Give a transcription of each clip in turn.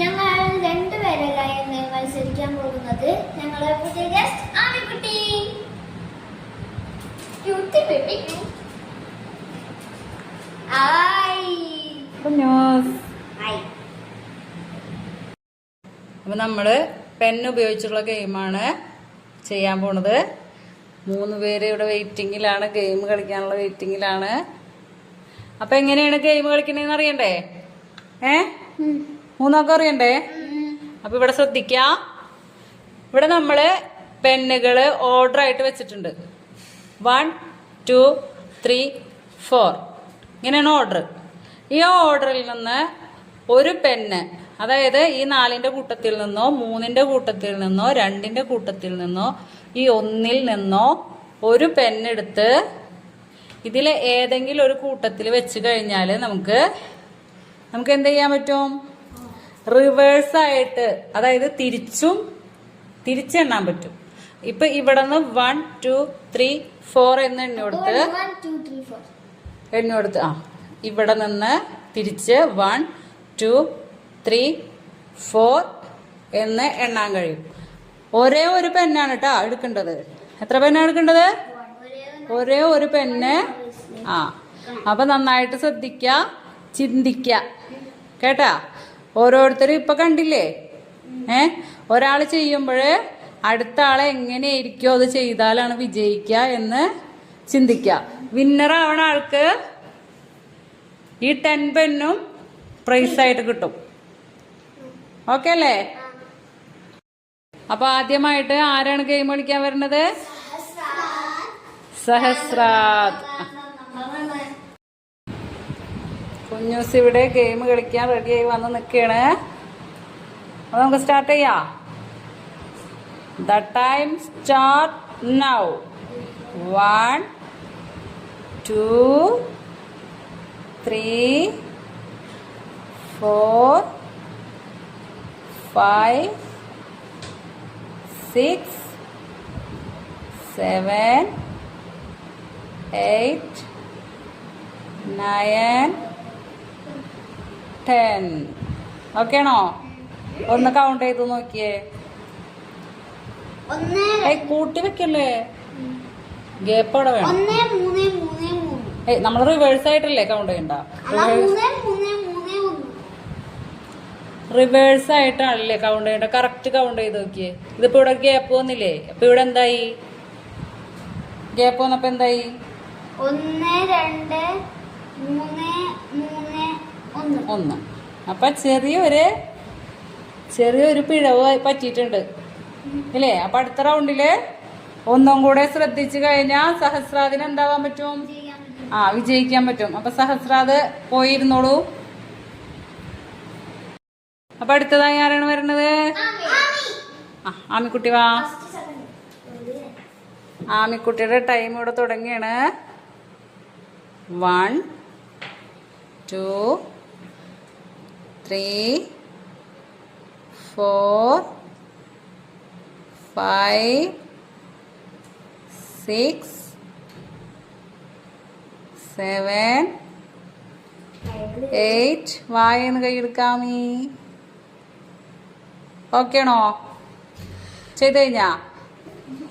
ഞങ്ങൾ രണ്ടുപേരല്ല ഇന്ന് മത്സരിക്കാൻ പോകുന്നത്? ഞങ്ങളെ പുതിയ ഗസ്റ്റ് ആമിക്കുട്ടി ക്യൂട്ടി ബേബി അപ്പം നമ്മൾ പെൻ ഉപയോഗിച്ചുള്ള ഗെയിമാണ് ചെയ്യാൻ പോണത്. മൂന്ന് പേര് ഇവിടെ വെയിറ്റിങ്ങിലാണ് ഗെയിം കളിക്കാനുള്ള വെയിറ്റിങ്ങിലാണ് അപ്പം എങ്ങനെയാണ് ഗെയിം കളിക്കണേന്ന് അറിയണ്ടേ? ഏ? മൂന്നൊക്കെ അറിയണ്ടേ അപ്പൊ ഇവിടെ ശ്രദ്ധിക്ക ഇവിടെ നമ്മൾ പെണ്ണുകൾ ഓർഡർ ആയിട്ട് വെച്ചിട്ടുണ്ട്. വൺ ടു ത്രീ ഫോർ ഇങ്ങനെയാണ് ഓർഡർ ഈ ഓർഡറിൽ നിന്ന് ഒരു പെണ്ണ് അതായത് ഈ നാലിന്റെ കൂട്ടത്തിൽ നിന്നോ മൂന്നിന്റെ കൂട്ടത്തിൽ നിന്നോ രണ്ടിന്റെ കൂട്ടത്തിൽ നിന്നോ ഈ ഒന്നിൽ നിന്നോ ഒരു പെണ്ണെടുത്ത് ഇതിൽ ഏതെങ്കിലും ഒരു കൂട്ടത്തിൽ വെച്ച് കഴിഞ്ഞാൽ നമുക്ക് നമുക്ക് എന്ത് ചെയ്യാൻ പറ്റും? റിവേഴ്സ് ആയിട്ട് അതായത് തിരിച്ചും തിരിച്ചെണ്ണാൻ പറ്റും. ഇപ്പൊ ഇവിടെ നിന്ന് വൺ ടു ത്രീ ഫോർ എന്ന് എണ്ണി കൊടുത്ത് വൺ ടു ത്രീ ഫോർ എണ്ണി ആ ഇവിടെ നിന്ന് തിരിച്ച് വൺ ടു ത്രീ ഫോർ എന്ന് എണ്ണാൻ കഴിയും. ഒരേ ഒരു പെന്നാണ് കേട്ടോ എടുക്കേണ്ടത്. എത്ര പെന്നാണ് എടുക്കേണ്ടത്? ഒരേ ഒരു പെന്ന് ആ അപ്പൊ നന്നായിട്ട് ശ്രദ്ധിക്ക ചിന്തിക്ക. കേട്ടാ? ഓരോരുത്തരും ഇപ്പൊ കണ്ടില്ലേ? ഏ? ഒരാൾ ചെയ്യുമ്പോൾ അടുത്ത ആളെ എങ്ങനെയായിരിക്കും അത് ചെയ്താലാണ് വിജയിക്കുക എന്ന് ചിന്തിക്കുക വിന്നർ ആവണ ആൾക്ക് ഈ ടെൻ പെന്നും പ്രൈസ് ആയിട്ട് കിട്ടും. ഓക്കെ അല്ലേ? അപ്പൊ ആദ്യമായിട്ട് ആരാണ് ഗെയിം കളിക്കാൻ വരുന്നത്? സഹസ്രാത്. കുഞ്ഞൂസ് ഇവിടെ ഗെയിം കളിക്കാൻ റെഡിയായി വന്ന് നിൽക്കുകയാണ് അപ്പൊ നമുക്ക് സ്റ്റാർട്ട് ചെയ്യാ. The time start now one two three four five six seven eight nine ten okay ആണോ ഒന്ന് കൗണ്ട് ചെയ്ത് നോക്കിയേ. ഏയ് കൂട്ടി വെക്കല്ലേ? ഗ്യാപ്പ് അവിടെ വേണം. ഏയ് നമ്മൾ റിവേഴ്സ് ആയിട്ടല്ലേ കൗണ്ട് ചെയ്യണ്ട? റിവേഴ്സ് ആയിട്ടാണല്ലേ കൗണ്ട് ചെയ്യണ്ട കറക്റ്റ് കൗണ്ട് ചെയ്ത് നോക്കിയേ. ഇതിപ്പോ ഇവിടെ ഗ്യാപ്പ് വന്നില്ലേ? അപ്പൊ ഇവിടെ എന്തായി? ഗ്യാപ്പ് വന്നപ്പോ എന്തായി? ഒന്ന് രണ്ട് മൂന്ന് മൂന്ന് ഒന്ന്. അപ്പൊ ചെറിയൊരു ചെറിയൊരു പിഴവ് പറ്റിയിട്ടുണ്ട്. ഇല്ലേ? അപ്പൊ അടുത്ത റൗണ്ടിൽ ഒന്നും കൂടെ ശ്രദ്ധിച്ചു കഴിഞ്ഞാൽ സഹസ്രാദിന് എന്താവാൻ പറ്റും? ആ വിജയിക്കാൻ പറ്റും. അപ്പൊ സഹസ്രാദ് പോയിരുന്നോളൂ. അപ്പൊ അടുത്തതായി ആരാണ് വരുന്നത് ആ ആമിക്കുട്ടി വാ. ആമിക്കുട്ടിയുടെ ടൈം ഇവിടെ തുടങ്ങിയാണ് one two three four five six seven eight വായെന്ന് കൈയെടുക്കാമീ. ഓക്കെ ആണോ? ചെയ്ത് കഴിഞ്ഞാ?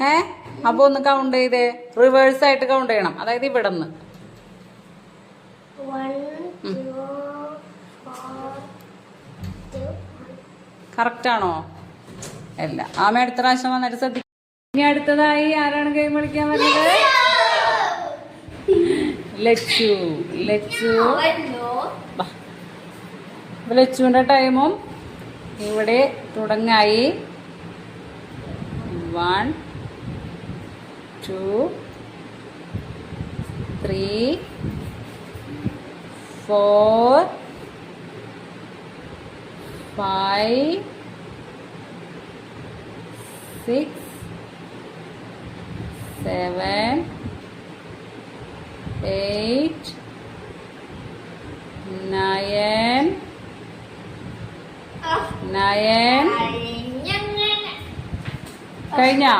ഏ? അപ്പൊ ഒന്ന് കൗണ്ട് ചെയ്തേ. റിവേഴ്സ് ആയിട്ട് കൗണ്ട് ചെയ്യണം. അതായത് ഇവിടെ നിന്ന് കറക്റ്റ് ആണോ? അല്ല. ആമ അടുത്ത പ്രാവശ്യം വന്നിട്ട് ശ്രദ്ധിക്കും ഇനി അടുത്തതായി ആരാണ് ഗെയിം കളിക്കാൻ വരുന്നത്? ലച്ചു. ലച്ചു. ലച്ചുവിന്റെ ടൈമും ഇവിടെ തുടങ്ങായി. One two three four five six, seven, eight, nine, nine. കഴിഞ്ഞാ.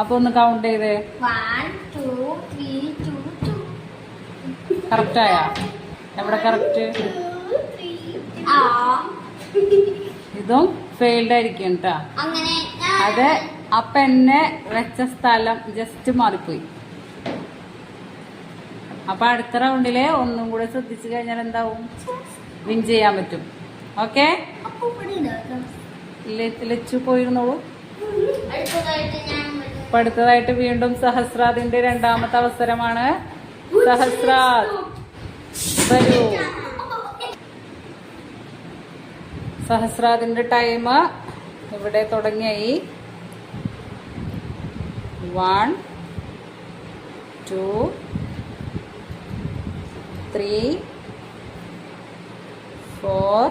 അപ്പൊ ഒന്ന് കൗണ്ട് ചെയ്ത് One, two, three, two, two. കറക്റ്റായ എവിടെ കറക്റ്റ് ഇതും ഫെയിൽഡ് ആയിരിക്കും കേട്ടോ അത് അപ്പ എന്നെ വെച്ച സ്ഥലം ജസ്റ്റ് മാറിപ്പോയി. അപ്പൊ അടുത്ത റൗണ്ടിൽ ഒന്നും കൂടെ ശ്രദ്ധിച്ചു കഴിഞ്ഞാൽ എന്താവും? വിൻ ചെയ്യാൻ പറ്റും. ഓക്കെ. ലച്ചു പോയിരുന്നോളൂ. അപ്പൊ അടുത്തതായിട്ട് വീണ്ടും സഹസ്രാദിന്റെ രണ്ടാമത്തെ അവസരമാണ്. സഹസ്രാദ് വരൂ. സഹസ്രാദിന്റെ ടൈം ഇവിടെ തുടങ്ങിയായി. One two three four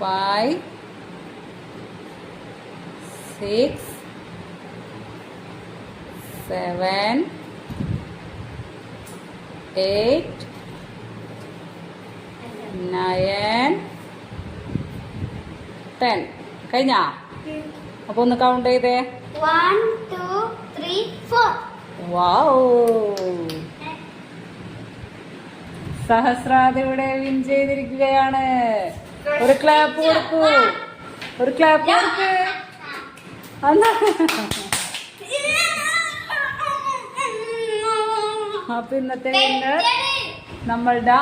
five six seven eight nine ten കഴിഞ്ഞാ? അപ്പൊ ഒന്ന് കൗണ്ട് ചെയ്തേ. One two three four wow Sahasrad ഇവിടെ വിൻ ചെയ്തിരിക്കുകയാണ്. ഒരു ക്ലാപ്പ് കൊടുക്കൂ. ഒരു ക്ലാപ്പ് കൊടുക്ക്. അപ്പൊ ഇന്നത്തെ നമ്മളുടെ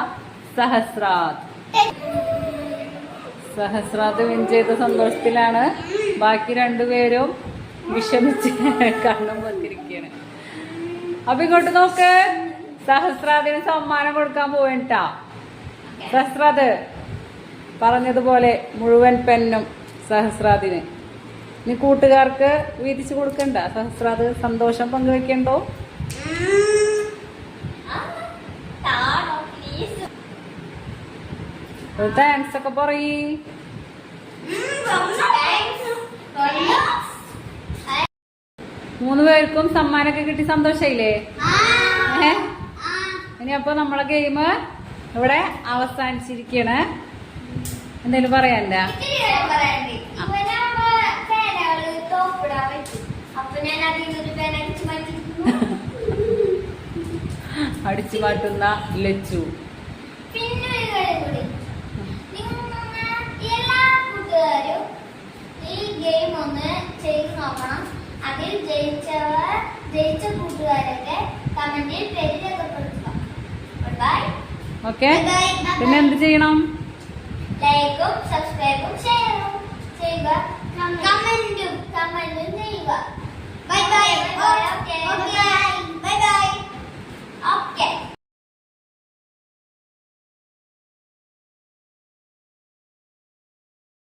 സഹസ്രാദ് സഹസ്രാദ് വിൻ ചെയ്ത സന്തോഷത്തിലാണ് ബാക്കി രണ്ടുപേരും വിഷമിച്ച് കണ്ണും വന്നിരിക്കുകയാണ് അപ്പൊ ഇങ്ങോട്ട് നോക്ക്. സഹസ്രാദിന് സമ്മാനം കൊടുക്കാൻ പോവേണ്ടാ സഹസ്രാദ് പറഞ്ഞതുപോലെ മുഴുവൻ പെന്നും സഹസ്രാദിന് നീ കൂട്ടുകാർക്ക് വീതിച്ചു കൊടുക്കണ്ട. സഹസ്രാദ് സന്തോഷം പങ്കുവെക്കണ്ടോ? ഒരു താങ്ക്സ് ഒക്കെ പറയ്. മൂന്ന് പേർക്കും സമ്മാനമൊക്കെ കിട്ടി സന്തോഷായില്ലേ? ഏ. ഇനി അപ്പൊ നമ്മളെ ഗെയിം ഇവിടെ അവസാനിച്ചിരിക്കണ് എന്തേലും പറയാനില്ല? അടിച്ചു മാറ്റുന്ന പറയാനുണ്ട്. ചെയ്ത് നോക്കണം അതിൽ ജയിച്ചവർ ജയിച്ച കൂട്ടുകാരൊക്കെ കമന്റിൽ പേര് രേഖപ്പെടുത്തുക ഓക്കെ പിന്നെ എന്ത് ചെയ്യണം? ലൈക്കും സബ്സ്ക്രൈബും ഷെയറും ചെയ്യുക. കമന്റും കമന്റും ചെയ്യുക. Bye bye okay bye bye okay